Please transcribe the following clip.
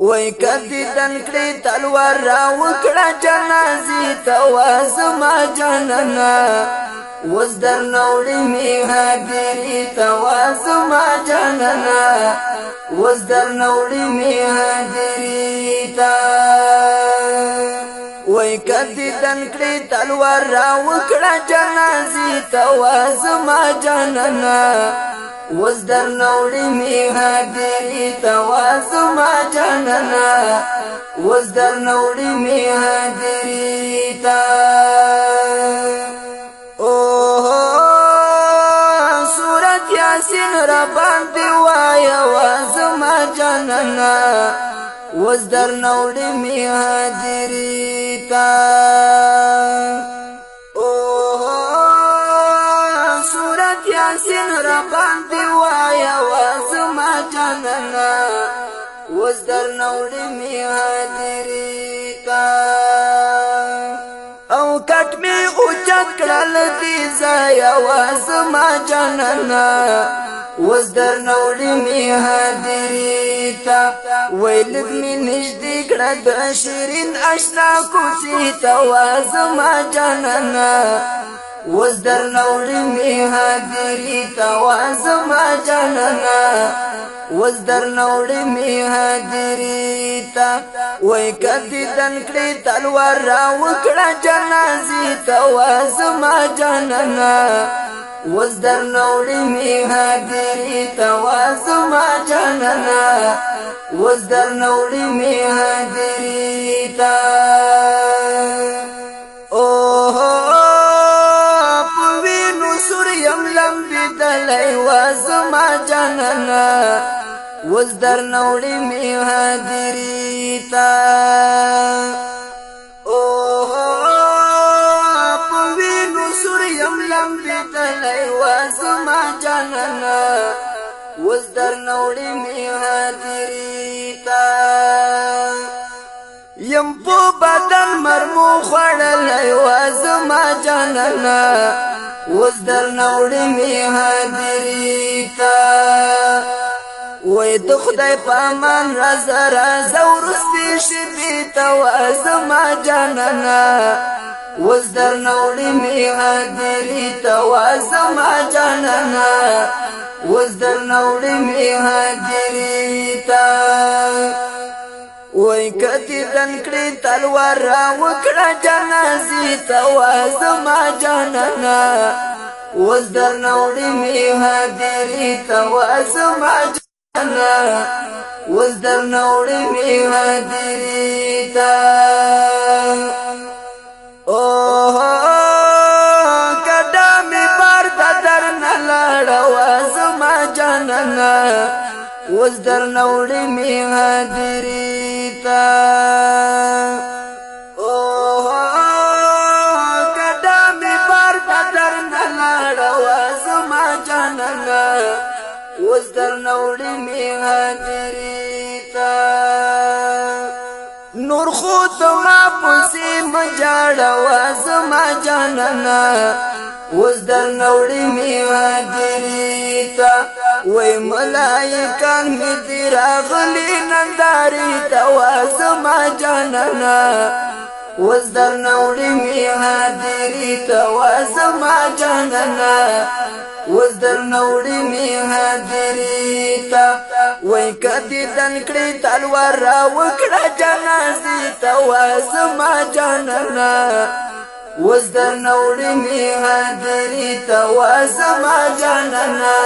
وای کدی دن کړی تلوار را وکړه جنازي تواز ما جننا وز در نوړی می هدیری تواز ما جننا وز در نوړی می هدیری تا. وای کدی دن کړی تلوار را وکړه جنازي تواز ما جننا وز در نوړی می هدیری تواز ما جاننا وز در نوړی می هدیری تا. او سورت یاسین را باندې وایا واز ما جاننا وز در نوړی می هدیری تا یاسین را باندې وایا وازما جاننا وز در نوړې می حاضرې تا او کټ می اوچت کړل دي زایا وازما جاننا وز در نوړې می حاضرې تا ویل می نږدې کړه د شیرین آشنا کوڅې تا وازما جاننا وز در نوړی می حاضری تواز ما جاننا وز در نوړی می حاضری تا وای کدی دن کړی تلوار را وکړه جنازي تواز ما جاننا وز در نوړی می حاضری تواز ما جاننا وز در نوړی می حاضری وزما جاننا وز در نوړی می حاضری تا او په وینو سور یم لم بدلی وزما جاننا وز در نوړی می حاضری تا یم په بدن مرمو خړل وزما جاننا وز در نوړی می حاضری تا. وای د خدای پامان راز راز ورستی شپی تا واز ما جاننا وز در نوړی می حاضری تا واز ما جاننا وز در نوړی می حاضری تا وای کتی دن کړی تلوار را وکړه جنازي تواز ما جاننا وز در نوړی می حاضری تواز ما جاننا وز در نوړی می حاضری تا او کډا می بار در نه لاړ واز ما جاننا وز در نوړی می حاضری تا او کدا می بار در نوړی می حاضری تا نور خود ما پسې مجاړ واز ما جاننا وز در نوړی می حاضری تا وای ملائکان می دی راغلی ننداری تواز ما جاننا وز در نوړی می حاضری تواز ما جاننا وز در نوړی می حاضری تا وای کدی دن کړی تلوار را وکړه جنازي تواز ما جاننا وز در نوړی می حاضری تواز ما جاننا